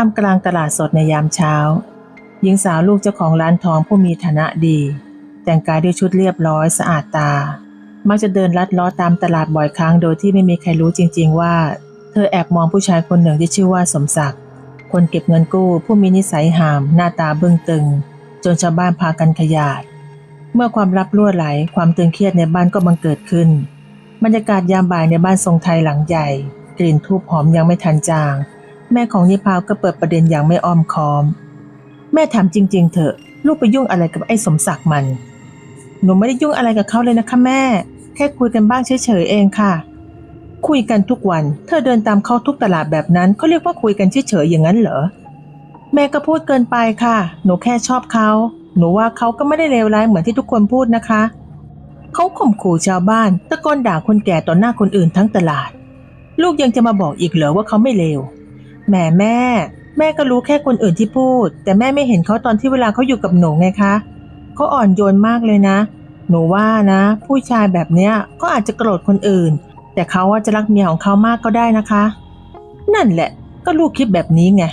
ท่ามกลางตลาดสดในยามเช้า หญิงสาวลูกเจ้าของร้านทองผู้มีฐานะดี แต่งกายด้วยชุดเรียบร้อยสะอาดตา มักจะเดินลัดล้อตามตลาดบ่อยครั้งโดยที่ไม่มีใครรู้จริง ๆ ว่า เธอแอบมองผู้ชายคนหนึ่งที่ชื่อว่าสมศักดิ์คนเก็บเงินกู้ผู้มีนิสัยหามหน้าตาเบื้องตึง จนชาวบ้านพากันขยาด เมื่อความลับรั่วไหลความตึงเครียดในบ้านก็บังเกิดขึ้น บรรยากาศยามบ่ายในบ้านทรงไทยหลังใหญ่ กลิ่นทูบหอมยังไม่ทันจาง แม่ของนิพาวก็เปิดประเด็นอย่างไม่อ้อมค้อม แม่ถามจริง ๆ เถอะ ลูกไปยุ่งอะไรกับไอ้สมศักดิ์มัน หนูไม่ได้ยุ่งอะไรกับเขาเลยนะคะแม่ แค่คุยกันบ้างเฉยๆเองค่ะ คุยกันทุกวัน เธอเดินตามเขาทุกตลาดแบบนั้นเขาเรียกว่าคุยกันเฉยๆอย่างนั้นเหรอ แม่ก็พูดเกินไปค่ะ หนูแค่ชอบเขา หนูว่าเขาก็ไม่ได้เลวร้ายเหมือนที่ทุกคนพูดนะคะ เขาข่มขู่ชาวบ้าน ตะโกนด่าคนแก่ต่อหน้าคนอื่นทั้งตลาด ลูกยังจะมาบอกอีกเหรอว่าเขาไม่เลว แหม่แม่ แม่ก็รู้แค่คนอื่นที่พูด แต่แม่ไม่เห็นเขาตอนที่เวลาเขาอยู่กับหนูไงคะเขาอ่อนโยนมากเลยนะ หนูว่านะ ผู้ชายแบบเนี้ยก็อาจจะโกรธคนอื่น แต่เขาว่าจะรักเมียของเขามากก็ได้นะคะ นั่นแหละ ก็ลูกคิดแบบนี้ไง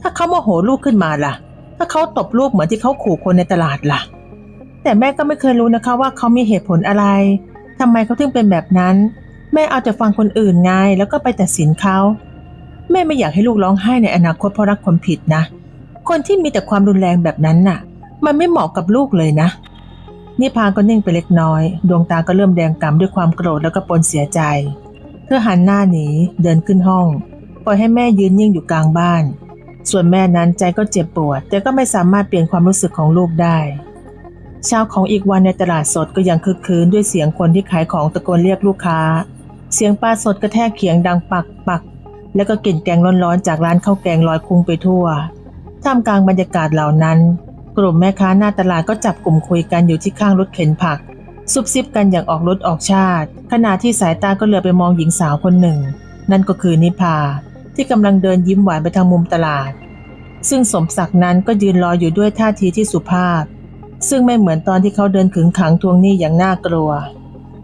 ถ้าเขาโมโหลูกขึ้นมาล่ะ ถ้าเขาตบลูกเหมือนที่เขาขู่คนในตลาดล่ะ แต่แม่ก็ไม่เคยรู้นะคะว่าเขามีเหตุผลอะไรทำไมเขาถึงเป็นแบบนั้น แม่เอาแต่ฟังคนอื่นไงแล้วก็ไปตัดสินเขา แม่ไม่อยากให้ลูกร้องไห้ในอนาคตเพราะรักคนผิดนะ คนที่มีแต่ความรุนแรงแบบนั้นน่ะ มันไม่เหมาะกับลูกเลยนะนิพานก็นิ่งไปเล็กน้อย ดวงตาก็เริ่มแดงกำด้วยความโกรธแล้วก็ปนเสียใจ เธอหันหน้าหนีเดินขึ้นห้อง ปล่อยให้แม่ยืนนิ่งอยู่กลางบ้าน ส่วนแม่นั้นใจก็เจ็บปวด แต่ก็ไม่สามารถเปลี่ยนความรู้สึกของลูกได้ เช้าของอีกวันในตลาดสดก็ยังคึกคืนด้วยเสียงคนที่ขายของตะโกนเรียกลูกค้า เสียงปลาสดกระแทกเขียงดังปักปัก แล้วก็กลิ่นแกงร้อนๆจากร้านข้าวแกงลอยคลุ้งไปทั่ว ท่ามกลางบรรยากาศเหล่านั้น กลุ่มแม่ค้าหน้าตลาดก็จับกลุ่มคุยกันอยู่ที่ข้างรถเข็นผัก ซุบซิบกันอย่างออกรถออกชาติ ขณะที่สายตาก็เหลือไปมองหญิงสาวคนหนึ่ง นั่นก็คือนิพา ที่กำลังเดินยิ้มหวานไปทางมุมตลาด ซึ่งสมศักดิ์นั้นก็ยืนรออยู่ด้วยท่าทีที่สุภาพ ซึ่งไม่เหมือนตอนที่เขาเดินขึงขังทวงหนี้อย่างน่ากลัว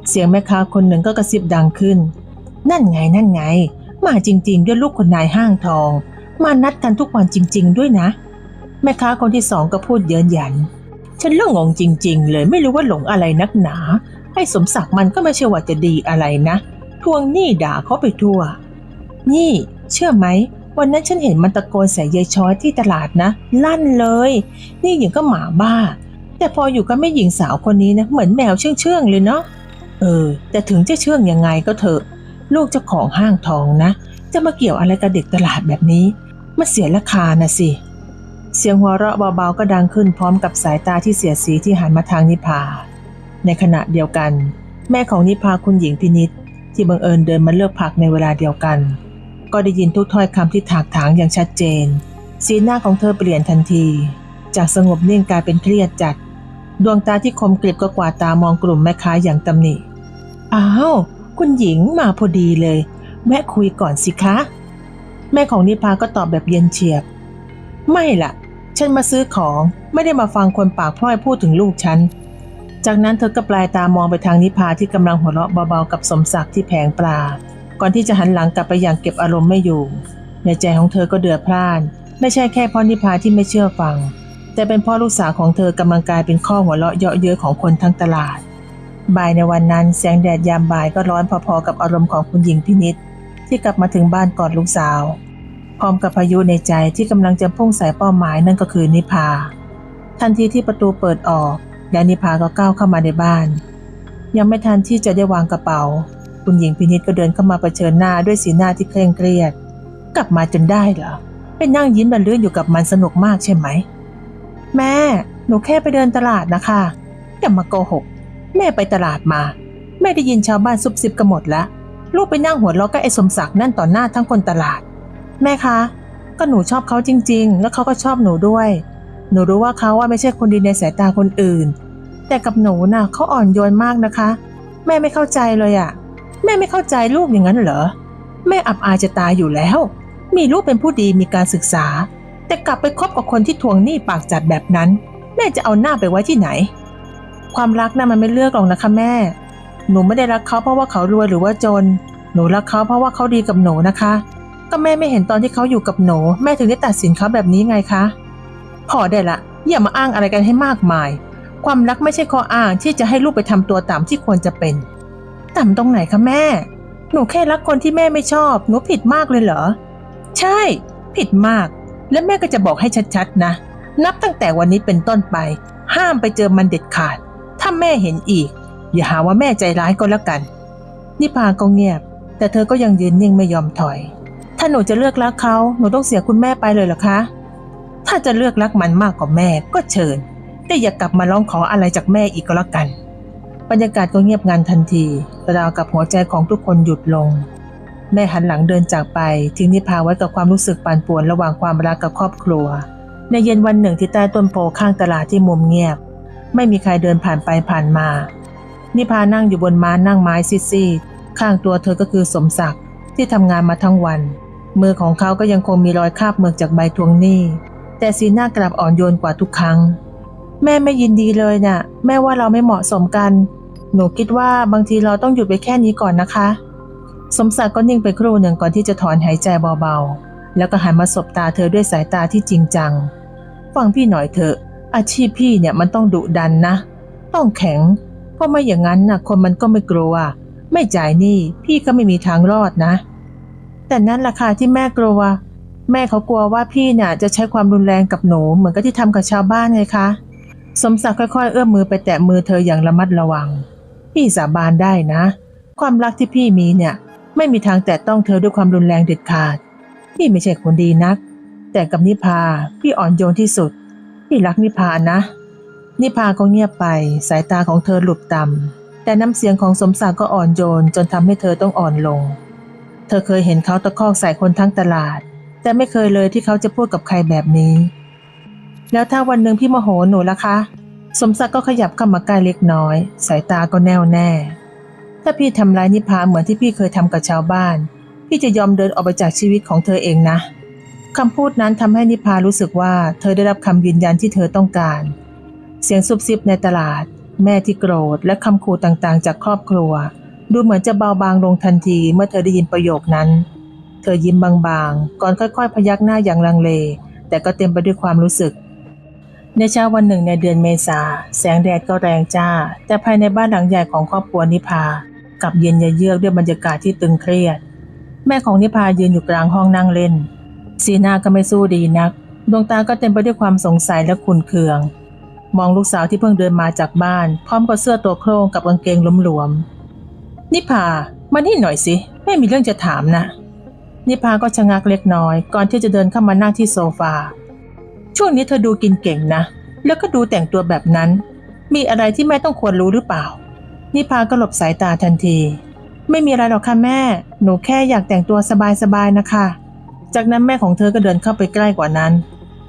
เสียงแม่ค้าคนหนึ่งก็กระซิบดังขึ้น นั่นไงนั่นไง มาจริง ๆ ด้วยลูกคนนายห้างทอง มานัดกันทุกวันจริง ๆ ด้วยนะ แม่ค้าคนที่สองก็พูดเยินหยัน ฉันเรื่องงงจริง ๆ เลยไม่รู้ว่าหลงอะไรนักหนา ให้สมศักดิ์มันก็ไม่ใช่ว่าจะดีอะไรนะ ทวงหนี้ด่าเขาไปทั่ว นี่ เชื่อไหมวันนั้นฉันเห็นมันตะโกนใส่ยายช้อยที่ตลาดนะ ลั่นเลย นี่หญิงก็หมาบ้า แต่พออยู่กับแม่หญิงสาวคนนี้นะเหมือนแมวเชื่องๆเลยเนาะเออ แต่ถึงจะเชื่องยังไงก็เถอะ ลูกเจ้าของห้างทองนะ จะมาเกี่ยวอะไรกับเด็กตลาดแบบนี้มันเสียราคานะสิ เสียงหัวเราะเบาๆก็ดังขึ้นพร้อมกับสายตาที่เสียสีที่หันมาทางนิพา ในขณะเดียวกัน แม่ของนิพาคุณหญิงพินิษที่บังเอิญเดินมาเลือกผักในเวลาเดียวกัน ก็ได้ยินทุกถ้อยคำที่ถากถางอย่างชัดเจน สีหน้าของเธอเปลี่ยนทันที จากสงบนิ่งกลายเป็นเครียดจัด ดวงตาที่คมกริบก็กวาดตามองกลุ่มแม่ค้าอย่างตำหนิ อ้าว คุณหญิงมาพอดีเลยแม่คุยก่อนสิคะ แม่ของนิพาก็ตอบแบบเย็นเฉียบ ไม่ล่ะ ฉันมาซื้อของไม่ได้มาฟังคนปากพร่อยพูดถึงลูกฉัน จากนั้นเธอก็ปลายตามองไปทางนิพาที่กำลังหัวเราะเบาๆกับสมศักดิ์ที่แผงปลา ก่อนที่จะหันหลังกลับไปอย่างเก็บอารมณ์ไม่อยู่ ในใจของเธอก็เดือดพล่าน ไม่ใช่แค่เพราะนิพาที่ไม่เชื่อฟัง แต่เป็นเพราะลูกสาวของเธอกำลังกลายเป็นข้อหัวเราะเยาะเย้ยของคนทั้งตลาด บ่ายในวันนั้นแสงแดดยามบ่ายก็ร้อนพอๆกับอารมณ์ของคุณหญิงพินิษที่กลับมาถึงบ้านกอดลูกสาว พร้อมกับพายุในใจที่กำลังจะพุ่งใส่เป้าหมายนั่นก็คือนิพา ทันทีที่ประตูเปิดออก และนิพาก็ก้าวเข้ามาในบ้าน ยังไม่ทันที่จะได้วางกระเป๋า คุณหญิงพินิษก็เดินเข้ามาเผชิญหน้าด้วยสีหน้าที่เคร่งเครียด กลับมาจนได้เหรอไปนั่งยิ้มบันเลื่อนอยู่กับมันสนุกมากใช่ไหม แม่ หนูแค่ไปเดินตลาดนะคะอย่ามาโกหก แม่ไปตลาดมา แม่ได้ยินชาวบ้านซุบซิบกันหมดแล้วลูกไปนั่งหัวเราะกับไอ้สมศักดิ์นั่นต่อหน้าทั้งคนตลาด แม่คะ ก็หนูชอบเขาจริง ๆ แล้วเขาก็ชอบหนูด้วย หนูรู้ว่าเขาว่าไม่ใช่คนดีในสายตาคนอื่น แต่กับหนูน่ะเขาอ่อนโยนมากนะคะ แม่ไม่เข้าใจเลยอะแม่ไม่เข้าใจลูกอย่างนั้นเหรอ แม่อับอายจะตายอยู่แล้ว มีลูกเป็นผู้ดีมีการศึกษา แต่กลับไปคบกับคนที่ทวงหนี้ปากจัดแบบนั้น แม่จะเอาหน้าไปไว้ที่ไหน ความรักน่ะมันไม่เลือกหรอกนะคะแม่ หนูไม่ได้รักเขาเพราะว่าเขารวยหรือว่าจน หนูรักเขาเพราะว่าเขาดีกับหนูนะคะ ก็แม่ไม่เห็นตอนที่เขาอยู่กับหนู แม่ถึงได้ตัดสินเขาแบบนี้ไงคะพอได้ละอย่ามาอ้างอะไรกันให้มากมาย ความรักไม่ใช่ข้ออ้างที่จะให้ลูกไปทำตัวต่ำที่ควรจะเป็น ต่ำตรงไหนคะแม่ หนูแค่รักคนที่แม่ไม่ชอบ หนูผิดมากเลยเหรอ ใช่ ผิดมาก และแม่ก็จะบอกให้ชัดๆนะ นับตั้งแต่วันนี้เป็นต้นไป ห้ามไปเจอมันเด็ดขาด ถ้าแม่เห็นอีก อย่าหาว่าแม่ใจร้ายก็แล้วกัน นิพาก็เงียบ แต่เธอก็ยังยืนนิ่งไม่ยอมถอย ถ้าหนูจะเลือกรักเขาหนูต้องเสียคุณแม่ไปเลยเหรอคะ ถ้าจะเลือกรักมันมากกว่าแม่ก็เชิญ แต่อย่ากลับมาร้องขออะไรจากแม่อีกก็แล้วกัน บรรยากาศก็เงียบงันทันทีราวกับหัวใจของทุกคนหยุดลง แม่หันหลังเดินจากไป ทิ้งนิพาไว้กับความรู้สึกปั่นป่วนระหว่างความรักกับครอบครัว ในเย็นวันหนึ่งที่ใต้ต้นโพข้างตลาดที่มุมเงียบ ไม่มีใครเดินผ่านไปผ่านมา นิพานั่งอยู่บนม้านั่งไม้ซีดๆข้างตัวเธอก็คือสมศักดิ์ที่ทำงานมาทั้งวัน มือของเขาก็ยังคงมีรอยคาบเมือกจากใบทวงหนี้ แต่สีหน้ากลับอ่อนโยนกว่าทุกครั้ง แม่ไม่ยินดีเลยน่ะ แม่ว่าเราไม่เหมาะสมกัน หนูคิดว่าบางทีเราต้องหยุดไปแค่นี้ก่อนนะคะ สมศักดิ์ก็นิ่งไปครู่หนึ่งก่อนที่จะถอนหายใจเบาๆ แล้วก็หันมาสบตาเธอด้วยสายตาที่จริงจัง ฟังพี่หน่อยเถอะ อาชีพพี่เนี่ยมันต้องดุดันนะ ต้องแข็ง เพราะไม่อย่างนั้นนะคนมันก็ไม่กลัว ไม่จ่ายหนี้พี่ก็ไม่มีทางรอดนะ แต่นั่นแหละค่ะที่แม่กลัว แม่เขากลัวว่าพี่เนี่ยจะใช้ความรุนแรงกับหนูเหมือนกับที่ทำกับชาวบ้านไงคะ สมศักดิ์ค่อยๆ เอื้อมมือไปแตะมือเธออย่างระมัดระวัง พี่สาบานได้นะ ความรักที่พี่มีเนี่ย ไม่มีทางแตะต้องเธอด้วยความรุนแรงเด็ดขาด พี่ไม่ใช่คนดีนัก แต่กับนิพาพี่อ่อนโยนที่สุด พี่รักนิพานะ นิพาก็เงียบไป สายตาของเธอหลุบต่ำแต่น้ำเสียงของสมศักดิ์ก็อ่อนโยนจนทำให้เธอต้องอ่อนลง เธอเคยเห็นเขาตะคอกใส่คนทั้งตลาด แต่ไม่เคยเลยที่เขาจะพูดกับใครแบบนี้ แล้วถ้าวันหนึ่งพี่โมโหหนูล่ะคะ สมศักดิ์ก็ขยับเข้ามาใกล้เล็กน้อย สายตาก็แน่วแน่ ถ้าพี่ทำร้ายนิพาเหมือนที่พี่เคยทำกับชาวบ้าน พี่จะยอมเดินออกไปจากชีวิตของเธอเองนะ คำพูดนั้นทำให้นิพารู้สึกว่าเธอได้รับคำยืนยันที่เธอต้องการ เสียงซุบซิบในตลาด แม่ที่โกรธและคำขู่ต่างๆ จากครอบครัว ดูเหมือนจะเบาบางลงทันทีเมื่อเธอได้ยินประโยคนั้น เธอยิ้มบางๆ ก่อนค่อยๆ พยักหน้าอย่างลังเล แต่ก็เต็มไปด้วยความรู้สึก ในเช้าวันหนึ่งในเดือนเมษาแสงแดดก็แรงจ้า แต่ภายในบ้านหลังใหญ่ของครอบครัวนิพากับเย็นเยือกด้วยบรรยากาศที่ตึงเครียด แม่ของนิพายืนอยู่กลางห้องนั่งเล่น สีหน้าก็ไม่สู้ดีนัก ดวงตาก็เต็มไปด้วยความสงสัยและขุ่นเคือง มองลูกสาวที่เพิ่งเดินมาจากบ้าน พร้อมกับเสื้อตัวโครงกับกางเกงหลวมๆนิพามานี่หน่อยสิแม่มีเรื่องจะถามนะนิพาก็ชะงักเล็กน้อย ก่อนที่จะเดินเข้ามานั่งที่โซฟา ช่วงนี้เธอดูกินเก่งนะ แล้วก็ดูแต่งตัวแบบนั้น มีอะไรที่แม่ต้องควรรู้หรือเปล่า นิพาก็หลบสายตาทันที ไม่มีอะไรหรอกค่ะแม่ หนูแค่อยากแต่งตัวสบายๆนะคะ จากนั้นแม่ของเธอก็เดินเข้าไปใกล้กว่านั้น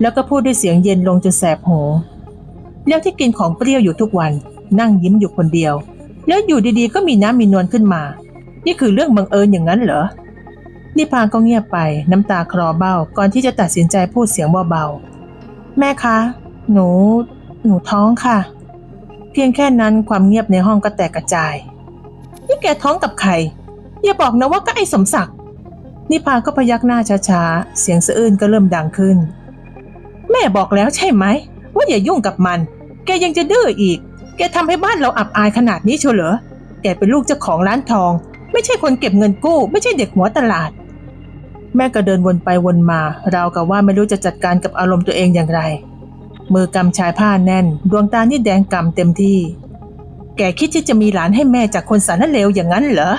แล้วก็พูดด้วยเสียงเย็นลงจนแสบหูแล้วที่กินของเปรี้ยวอยู่ทุกวัน นั่งยิ้มอยู่คนเดียว แล้วอยู่ดีๆ ก็มีน้ำมีนวลขึ้นมา นี่คือเรื่องบังเอิญอย่างนั้นเหรอนิพานก็เงียบไปน้ำตาคลอเบ้าก่อนที่จะตัดสินใจพูดเสียงเบาๆแม่คะ หนู หนูท้องค่ะ เพียงแค่นั้นความเงียบในห้องก็แตกกระจายนี่แกท้องกับใครอย่าบอกนะว่าก็ไอ้สมศักดิ์ นิพาก็พยักหน้าช้าๆ เสียงสะอื้นก็เริ่มดังขึ้น แม่บอกแล้วใช่ไหม ว่าอย่ายุ่งกับมัน แกยังจะดื้ออีก แกทำให้บ้านเราอับอายขนาดนี้เชียวเหรอ แกเป็นลูกเจ้าของร้านทอง ไม่ใช่คนเก็บเงินกู้ ไม่ใช่เด็กหัวตลาด แม่ก็เดินวนไปวนมาราวกับว่าไม่รู้จะจัดการกับอารมณ์ตัวเองอย่างไร มือกำชายผ้าแน่น ดวงตานี่แดงกำเต็มที่ แกคิดที่จะมีหลานให้แม่จากคนสารเลวอย่างนั้นเหรอ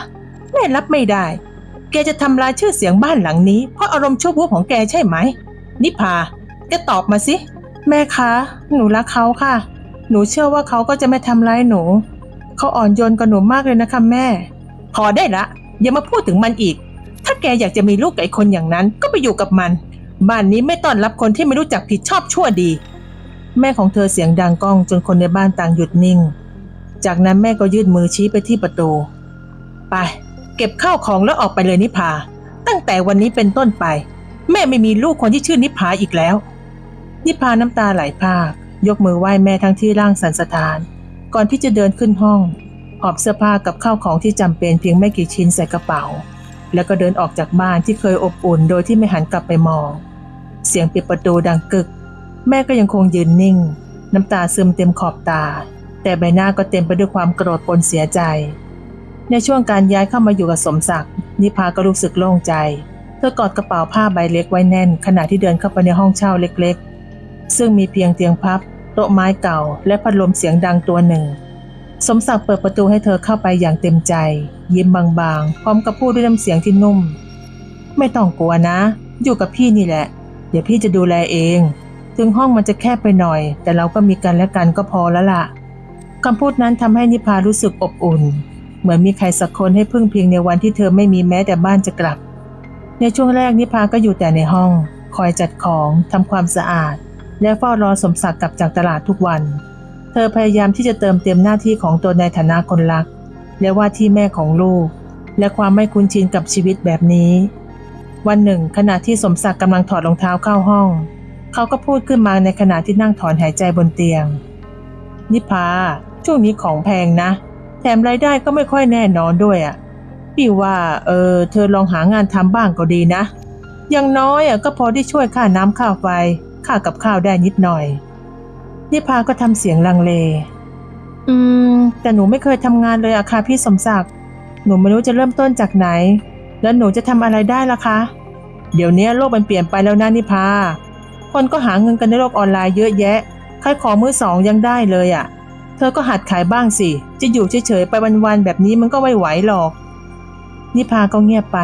แม่รับไม่ได้ แกจะทำลายชื่อเสียงบ้านหลังนี้เพราะอารมณ์ชั่ววูบของแกใช่ไหม นิพาแกตอบมาสิ แม่คะ หนูรักเขาค่ะ หนูเชื่อว่าเขาก็จะไม่ทำร้ายหนู เขาอ่อนโยนกับหนูมากเลยนะคะแม่ พอได้ละ อย่ามาพูดถึงมันอีก ถ้าแกอยากจะมีลูกกับไอ้คนอย่างนั้นก็ไปอยู่กับมัน บ้านนี้ไม่ต้อนรับคนที่ไม่รู้จักผิดชอบชั่วดี แม่ของเธอเสียงดังก้องจนคนในบ้านต่างหยุดนิ่ง จากนั้นแม่ก็ยื่นมือชี้ไปที่ประตู ไป เก็บข้าวของแล้วออกไปเลยนิพา ตั้งแต่วันนี้เป็นต้นไป แม่ไม่มีลูกคนที่ชื่อนิพาอีกแล้ว นิพาน้ำตาไหลพาก ยกมือไหว้แม่ทั้งที่ร่างสันสะท้าน ก่อนที่จะเดินขึ้นห้องหอบเสื้อผ้ากับข้าวของที่จำเป็นเพียงไม่กี่ชิ้นใส่กระเป๋า แล้วก็เดินออกจากบ้านที่เคยอบอุ่นโดยที่ไม่หันกลับไปมอง เสียงปิดประตูดังกึก แม่ก็ยังคงยืนนิ่ง น้ำตาซึมเต็มขอบตา แต่ใบหน้าก็เต็มไปด้วยความโกรธปนเสียใจ ในช่วงการย้ายเข้ามาอยู่กับสมศักดิ์นิพาก็รู้สึกโล่งใจ เธอกอดกระเป๋าผ้าใบเล็กไว้แน่น ขณะที่เดินเข้าไปในห้องเช่าเล็กๆ ซึ่งมีเพียงเตียงพับ โต๊ะไม้เก่า และพัดลมเสียงดังตัวหนึ่ง สมศักดิ์เปิดประตูให้เธอเข้าไปอย่างเต็มใจ ยิ้มบางๆ พร้อมกับพูดด้วยน้ำเสียงที่นุ่ม ไม่ต้องกลัวนะ อยู่กับพี่นี่แหละ เดี๋ยวพี่จะดูแลเอง ถึงห้องมันจะแคบไปหน่อย แต่เราก็มีกันและกันก็พอแล้วล่ะคำพูดนั้นทำให้นิพารู้สึกอบอุ่น เหมือนมีใครสักคนให้พึ่งพิงในวันที่เธอไม่มีแม้แต่บ้านจะกลับ ในช่วงแรกนิพาก็อยู่แต่ในห้อง คอยจัดของทำความสะอาด และเฝ้ารอสมศักดิ์กลับจากตลาดทุกวัน เธอพยายามที่จะเติมเต็มหน้าที่ของตนในฐานะคนรัก และว่าที่แม่ของลูก และความไม่คุ้นชินกับชีวิตแบบนี้ วันหนึ่ง ขณะที่สมศักดิ์กำลังถอดรองเท้าเข้าห้อง เขาก็พูดขึ้นมาในขณะที่นั่งถอนหายใจบนเตียงนิพาช่วงนี้ของแพงนะ แถมรายได้ก็ไม่ค่อยแน่นอนด้วยอะ่ะพี่ว่าเออเธอลองหางานทำบ้างก็ดีนะอย่างน้อยอะก็พอได้ช่วยค่าน้ำค่าไฟค่ากับข้าวได้นิดหน่อยนิพาก็ทำเสียงลังเล อืม แต่หนูไม่เคยทำงานเลยอะค่ะพี่สมศักดิ์หนูไม่รู้จะเริ่มต้นจากไหน แล้วหนูจะทำอะไรได้ล่ะคะ เดี๋ยวนี้โลกมันเปลี่ยนไปแล้วนะนิพา คนก็หาเงินกันในโลกออนไลน์เยอะแยะขายของมือสองยังได้เลยอะ่ะ เธอก็หัดขายบ้างสิ จะอยู่เฉยๆไปวันๆแบบนี้มันก็ไม่ไหวหรอก นิพาก็เงียบไป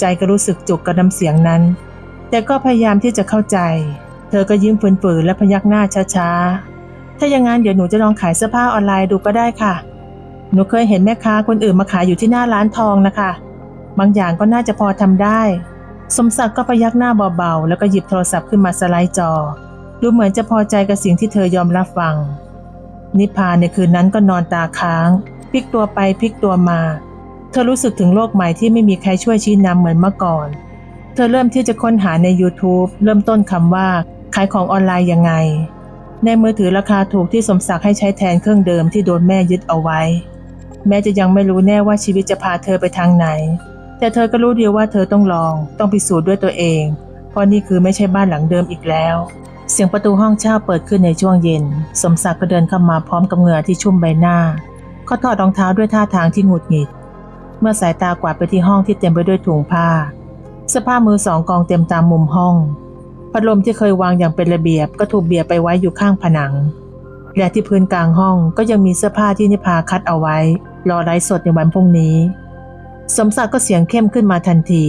ใจก็รู้สึกจุกกับน้ำเสียงนั้น แต่ก็พยายามที่จะเข้าใจ เธอก็ยิ้มฝืนๆและพยักหน้าช้าๆ ถ้าอย่างนั้นเดี๋ยวหนูจะลองขายเสื้อผ้าออนไลน์ดูก็ได้ค่ะ หนูเคยเห็นแม่ค้าคนอื่นมาขายอยู่ที่หน้าร้านทองนะคะ บางอย่างก็น่าจะพอทำได้ สมศักดิ์ก็พยักหน้าเบาๆ แล้วก็หยิบโทรศัพท์ขึ้นมาสไลด์จอ ดูเหมือนจะพอใจกับสิ่งที่เธอยอมรับฟัง นิพาในคืนนั้นก็นอนตาค้างพลิกตัวไปพลิกตัวมา เธอรู้สึกถึงโลกใหม่ที่ไม่มีใครช่วยชี้นำเหมือนเมื่อก่อน เธอเริ่มที่จะค้นหาใน YouTube เริ่มต้นคำว่า ขายของออนไลน์ยังไง ในมือถือราคาถูกที่สมศักดิ์ให้ใช้แทนเครื่องเดิมที่โดนแม่ยึดเอาไว้ แม้จะยังไม่รู้แน่ว่าชีวิตจะพาเธอไปทางไหน แต่เธอก็รู้เดียวว่าเธอต้องลอง ต้องพิสูจน์ด้วยตัวเอง เพราะนี่คือไม่ใช่บ้านหลังเดิมอีกแล้ว เสียงประตูห้องเช่าเปิดขึ้นในช่วงเย็น สมศักดิ์ก็เดินเข้ามาพร้อมกับเหงื่อที่ชุ่มใบหน้า เขาถอดรองเท้าด้วยท่าทางที่หงุดหงิด เมื่อสายตากวาดไปที่ห้องที่เต็มไปด้วยถุงผ้าเสื้อผ้ามือสองกองเต็มตามมุมห้อง พัดลมที่เคยวางอย่างเป็นระเบียบก็ถูกเบียดไปไว้อยู่ข้างผนัง และที่พื้นกลางห้องก็ยังมีเสื้อผ้าที่นิพาคัดเอาไว้ รอไลฟ์สดในวันพรุ่งนี้ สมศักดิ์ก็เสียงเข้มขึ้นมาทันที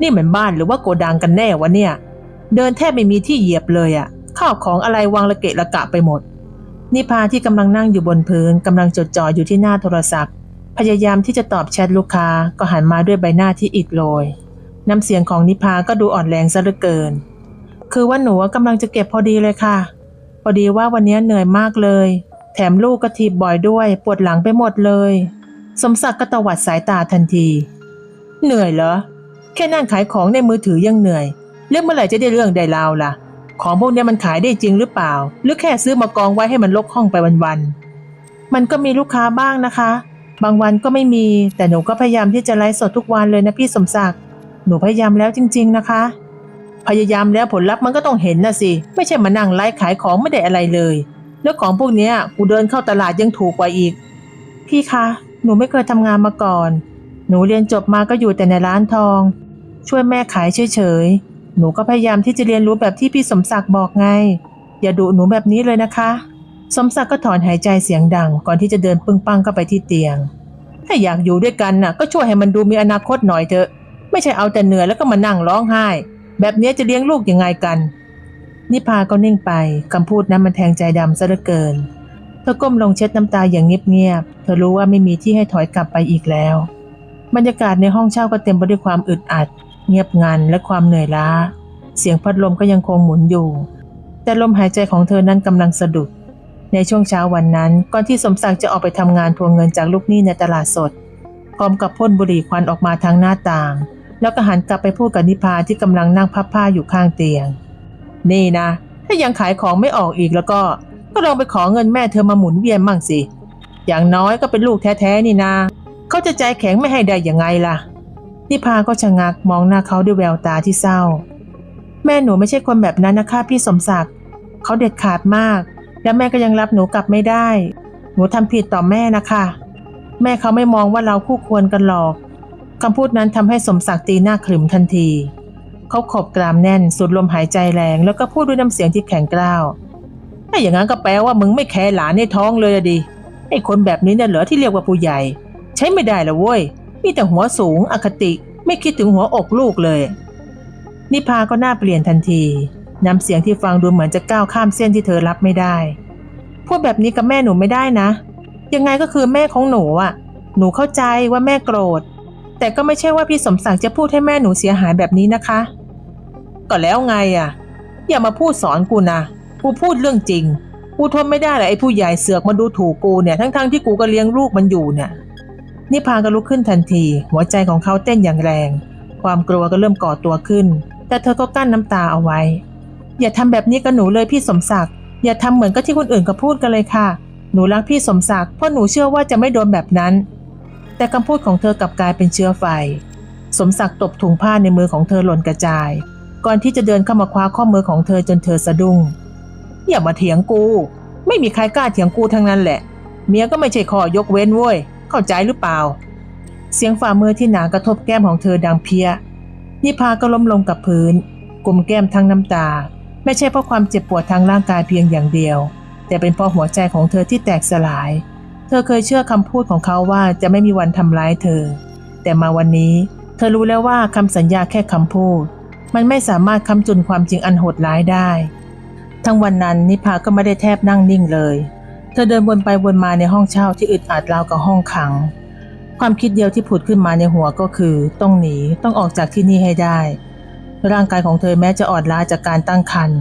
นี่เหมือนบ้านหรือว่าโกดังกันแน่วะเนี่ย เดินแทบไม่มีที่เหยียบเลยอะข้าวของอะไรวางระเกะระกะไปหมด นิพาที่กำลังนั่งอยู่บนพื้นกำลังจดจ่ออยู่ที่หน้าโทรศัพท์ พยายามที่จะตอบแชทลูกค้าก็หันมาด้วยใบหน้าที่อิดโรยน้ำเสียงของนิพาก็ดูอ่อนแรงซะเหลือเกิน คือว่าหนูกำลังจะเก็บพอดีเลยค่ะ พอดีว่าวันนี้เหนื่อยมากเลย แถมลูกก็ทีบบ่อยด้วย ปวดหลังไปหมดเลย สมศักดิ์ก็ตวัดสายตาทันที เหนื่อยเหรอ แค่นั่งขายของในมือถือยังเหนื่อย เรื่องเมื่อไหร่จะได้เรื่องได้ราวล่ะ ของพวกนี้มันขายได้จริงหรือเปล่า หรือแค่ซื้อมากองไว้ให้มันลกห้องไปวันๆ มันก็มีลูกค้าบ้างนะคะ บางวันก็ไม่มี แต่หนูก็พยายามที่จะไลฟ์สดทุกวันเลยนะพี่สมศักดิ์ หนูพยายามแล้วจริง ๆนะคะ พยายามแล้วผลลัพธ์มันก็ต้องเห็นนะสิ ไม่ใช่มานั่งไลฟ์ขายของไม่ได้อะไรเลย แล้วของพวกนี้กูเดินเข้าตลาดยังถูกกว่าอีก พี่คะ หนูไม่เคยทำงานมาก่อน หนูเรียนจบมาก็อยู่แต่ในร้านทอง ช่วยแม่ขายเฉยๆ หนูก็พยายามที่จะเรียนรู้แบบที่พี่สมศักดิ์บอกไง อย่าดุหนูแบบนี้เลยนะคะ สมศักดิ์ก็ถอนหายใจเสียงดัง ก่อนที่จะเดินปึ้งปังเข้าไปที่เตียง ถ้าอยากอยู่ด้วยกันน่ะ ก็ช่วยให้มันดูมีอนาคตหน่อยเถอะ ไม่ใช่เอาแต่เหนื่อยแล้วก็มานั่งร้องไห้ แบบนี้จะเลี้ยงลูกยังไงกันนิพาก็นิ่งไปคำพูดนั้นมันแทงใจดำซะเหลือเกิน เธอก้มลงเช็ดน้ำตาอย่างเงียบๆ เธอรู้ว่าไม่มีที่ให้ถอยกลับไปอีกแล้ว บรรยากาศในห้องเช่าก็เต็มไปด้วยความอึดอัด เงียบงันและความเหนื่อยล้า เสียงพัดลมก็ยังคงหมุนอยู่ แต่ลมหายใจของเธอนั้นกำลังสะดุด ในช่วงเช้าวันนั้น ก่อนที่สมศักดิ์จะออกไปทำงานทวงเงินจากลูกหนี้ในตลาดสด พร้อมกับพ่นบุหรี่ควันออกมาทางหน้าต่าง แล้วก็หันกลับไปพูดกับนิพาที่กำลังนั่งพับผ้าอยู่ข้างเตียง นี่นะ ถ้ายังขายของไม่ออกอีกแล้วก็ ก็ลองไปขอเงินแม่เธอมาหมุนเวียนมั่งสิ อย่างน้อยก็เป็นลูกแท้ๆนี่นาเขาจะใจแข็งไม่ให้ได้ยังไงล่ะ นิพาก็ชะงักมองหน้าเขาด้วยแววตาที่เศร้า แม่หนูไม่ใช่คนแบบนั้นนะคะพี่สมศักดิ์เขาเด็ดขาดมาก และแม่ก็ยังรับหนูกลับไม่ได้ หนูทำผิดต่อแม่นะคะ แม่เขาไม่มองว่าเราคู่ควรกันหรอกคำพูดนั้นทำให้สมศักดิ์ตีหน้าขรึมทันที เขาขบกรามแน่นสูดลมหายใจแรง แล้วก็พูดด้วยน้ำเสียงที่แข็งกร้าวถ้าอย่างนั้นก็แปลว่ามึงไม่แคร์หลานในท้องเลยอะดิไอ้คนแบบนี้เนี่ยเหรอที่เรียกว่าผู้ใหญ่ ใช้ไม่ได้ละเว้ย มีแต่หัวสูงอคติไม่คิดถึงหัวอกลูกเลย นิพาก็หน้าเปลี่ยนทันที น้ำเสียงที่ฟังดูเหมือนจะก้าวข้ามเส้นที่เธอรับไม่ได้ พูดแบบนี้กับแม่หนูไม่ได้นะ ยังไงก็คือแม่ของหนูอะหนูเข้าใจว่าแม่โกรธ แต่ก็ไม่ใช่ว่าพี่สมศักดิ์จะพูดให้แม่หนูเสียหายแบบนี้นะคะ ก็แล้วไงอะอย่ามาพูดสอนกูนะกูพูดเรื่องจริง กูทนไม่ได้เลยไอ้ผู้ใหญ่เสือกมาดูถูกกูเนี่ย ทั้งๆที่กูก็เลี้ยงลูกมันอยู่เนี่ย นิพาก็ลุกขึ้นทันที หัวใจของเขาเต้นอย่างแรง ความกลัวก็เริ่มก่อตัวขึ้น แต่เธอก็กั้นน้ำตาเอาไว้ อย่าทำแบบนี้กับหนูเลยพี่สมศักดิ์อย่าทำเหมือนกับที่คนอื่นก็พูดกันเลยค่ะ หนูรักพี่สมศักดิ์เพราะหนูเชื่อว่าจะไม่โดนแบบนั้น แต่คำพูดของเธอกลับกลายเป็นเชื้อไฟ สมศักดิ์ตบถุงผ้าในมือของเธอหล่นกระจาย ก่อนที่จะเดินเข้ามาคว้าข้อมือของเธอจนเธอสะดุ้งอย่ามาเถียงกู ไม่มีใครกล้าเถียงกูทั้งนั้นแหละ เมียก็ไม่ใช่ขอยกเว้นเว้ย เข้าใจหรือเปล่า เสียงฝ่ามือที่หนากระทบแก้มของเธอดังเพี้ย นิพาก็ล้มลงกับพื้นกลุมแก้มทั้งน้ำตา ไม่ใช่เพราะความเจ็บปวดทางร่างกายเพียงอย่างเดียว แต่เป็นเพราะหัวใจของเธอที่แตกสลาย เธอเคยเชื่อคำพูดของเขาว่าจะไม่มีวันทำร้ายเธอ แต่มาวันนี้ เธอรู้แล้วว่าคำสัญญาแค่คำพูด มันไม่สามารถคำจุนความจริงอันโหดร้ายได้ ทั้งวันนั้นนิพาก็ไม่ได้แทบนั่งนิ่งเลย ธอเดินวนไปวนมาในห้องเช่าที่อึดอัดราวกับห้องขัง ความคิดเดียวที่ผุดขึ้นมาในหัวก็คือ ต้องหนีต้องออกจากที่นี่ให้ได้ ร่างกายของเธอแม้จะอ่อนล้าจากการตั้งครรภ์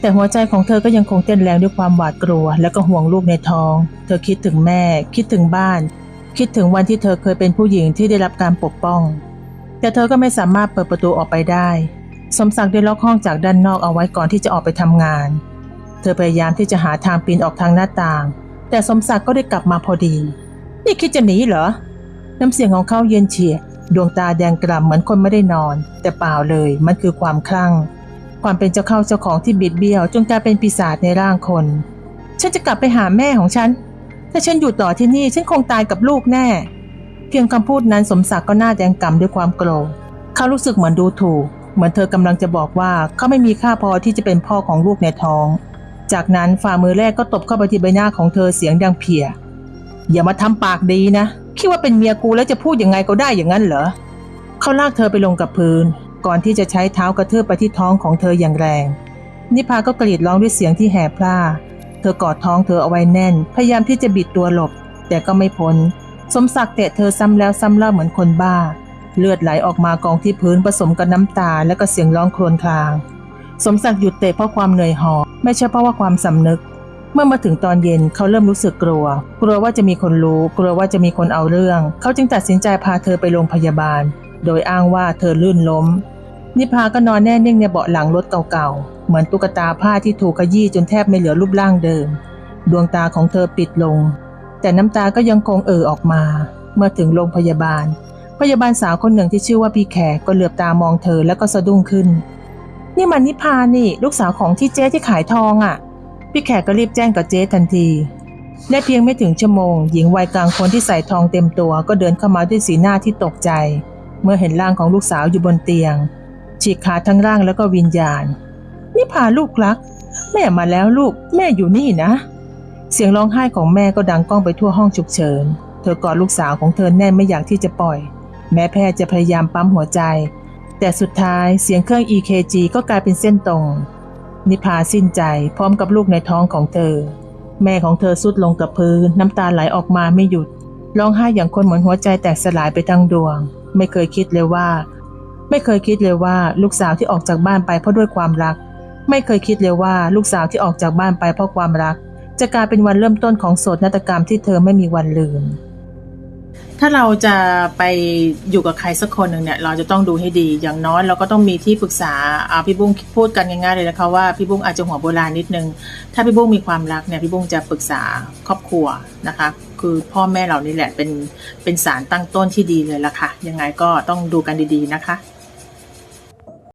แต่หัวใจของเธอก็ยังคงเต้นแรงด้วยความหวาดกลัว และก็ห่วงลูกในท้อง เธอคิดถึงแม่ คิดถึงบ้าน คิดถึงวันที่เธอเคยเป็นผู้หญิงที่ได้รับการปกป้อง แต่เธอก็ไม่สามารถเปิดประตูออกไปได้ สมศักดิ์ได้ล็อกห้องจากด้านนอกเอาไว้ก่อนที่จะออกไปทำงาน เธอพยายามที่จะหาทางปีนออกทางหน้าต่าง แต่สมศักดิ์ก็ได้กลับมาพอดี นี่คิดจะหนีเหรอ น้ำเสียงของเขาเย็นเฉียบดวงตาแดงกล่ำเหมือนคนไม่ได้นอน แต่เปล่าเลยมันคือความคลั่ง ความเป็นเจ้าเข้าเจ้าของที่บิดเบี้ยวจนกลายเป็นปีศาจในร่างคน ฉันจะกลับไปหาแม่ของฉัน ถ้าฉันอยู่ต่อที่นี่ฉันคงตายกับลูกแน่ เพียงคำพูดนั้นสมศักดิ์ก็หน้าแดงกล่ำด้วยความโกรธเขารู้สึกเหมือนดูถูก เหมือนเธอกำลังจะบอกว่าเขาไม่มีค่าพอที่จะเป็นพ่อของลูกในท้อง จากนั้นฝ่ามือแรกก็ตบเข้าไปที่ใบหน้าของเธอเสียงดังเพีย อย่ามาทำปากดีนะ คิดว่าเป็นเมียกูแล้วจะพูดยังไงก็ได้อย่างนั้นเหรอ เขาลากเธอไปลงกับพื้น ก่อนที่จะใช้เท้ากระเทืบไปที่ท้องของเธออย่างแรง นิพาก็กรีดร้องด้วยเสียงที่แหบพร่า เธอกอดท้องเธอเอาไว้แน่น พยายามที่จะบิดตัวหลบ แต่ก็ไม่พ้น สมศักดิ์เตะเธอซ้ำแล้วซ้ำเล่าเหมือนคนบ้า เลือดไหลออกมากองที่พื้นผสมกับน้ำตาและก็เสียงร้องครวญคราง สมศักดิ์หยุดเตะเพราะความเหนื่อยหอบไม่ใช่เพราะว่าความสำนึก เมื่อมาถึงตอนเย็นเขาเริ่มรู้สึกกลัว กลัวว่าจะมีคนรู้ กลัวว่าจะมีคนเอาเรื่อง เขาจึงตัดสินใจพาเธอไปโรงพยาบาล โดยอ้างว่าเธอลื่นล้ม นิพาก็นอนแน่นิ่งในเบาะหลังรถเก่าๆ เหมือนตุ๊กตาผ้าที่ถูกขยี้จนแทบไม่เหลือรูปร่างเดิม ดวงตาของเธอปิดลง แต่น้ำตาก็ยังคงเอ่อออกมา เมื่อถึงโรงพยาบาล พยาบาลสาวคนหนึ่งที่ชื่อว่าพี่แขกก็เหลือบตามองเธอแล้วก็สะดุ้งขึ้น นี่มันนิพานี่ ลูกสาวของที่เจ๊ที่ขายทองอะ่ะ พี่แขกก็รีบแจ้งกับเจ๊ทันทีได้เพียงไม่ถึงชั่วโมง หญิงวัยกลางคนที่ใส่ทองเต็มตัวก็เดินเข้ามาด้วยสีหน้าที่ตกใจ เมื่อเห็นร่างของลูกสาวอยู่บนเตียง ฉีกขาดทั้งร่างแล้วก็วิญญาณ นี่พาลูกรัก แม่มาแล้วลูก แม่อยู่นี่นะ เสียงร้องไห้ของแม่ก็ดังก้องไปทั่วห้องฉุกเฉิน เธอกอดลูกสาวของเธอแน่นไม่อยากที่จะปล่อย แม้แพทย์จะพยายามปั๊มหัวใจ แต่สุดท้ายเสียงเครื่อง EKG ก็กลายเป็นเส้นตรง นิพาสิ้นใจพร้อมกับลูกในท้องของเธอ แม่ของเธอสุดลงกับพื้น น้ำตาไหลออกมาไม่หยุด ร้องไห้อย่างคนเหมือนหัวใจแตกสลายไปทั้งดวง ไม่เคยคิดเลยว่า ไม่เคยคิดเลยว่าลูกสาวที่ออกจากบ้านไปเพราะด้วยความรัก ไม่เคยคิดเลยว่าลูกสาวที่ออกจากบ้านไปเพราะความรัก จะกลายเป็นวันเริ่มต้นของโศกนาฏกรรมที่เธอไม่มีวันลืม ถ้าเราจะไปอยู่กับใครสักคนหนึ่งเนี่ย เราจะต้องดูให้ดี อย่างน้อยเราก็ต้องมีที่ปรึกษาอาพี่บุ้งพูดกันง่ายๆเลยนะคะว่าพี่บุ้งอาจจะหัวโบราณนิดนึง ถ้าพี่บุ้งมีความรักเนี่ยพี่บุ้งจะปรึกษาครอบครัวนะคะ คือพ่อแม่เรานี่แหละเป็นเป็นสารตั้งต้นที่ดีเลยล่ะค่ะ ยังไงก็ต้องดูกันดีๆนะคะ